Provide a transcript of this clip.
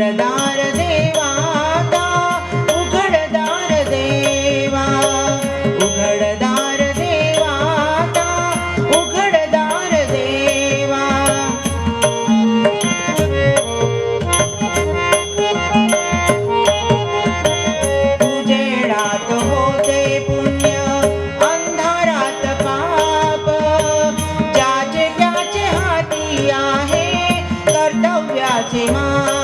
उघडदार देवादा उघडदार देवा. उघडदार देवा दा उघडदार देवा. उजेडात होते पुण्य अंधारात पाप. ज्याचे त्याचे हाती आहे कर्तव्याचे मा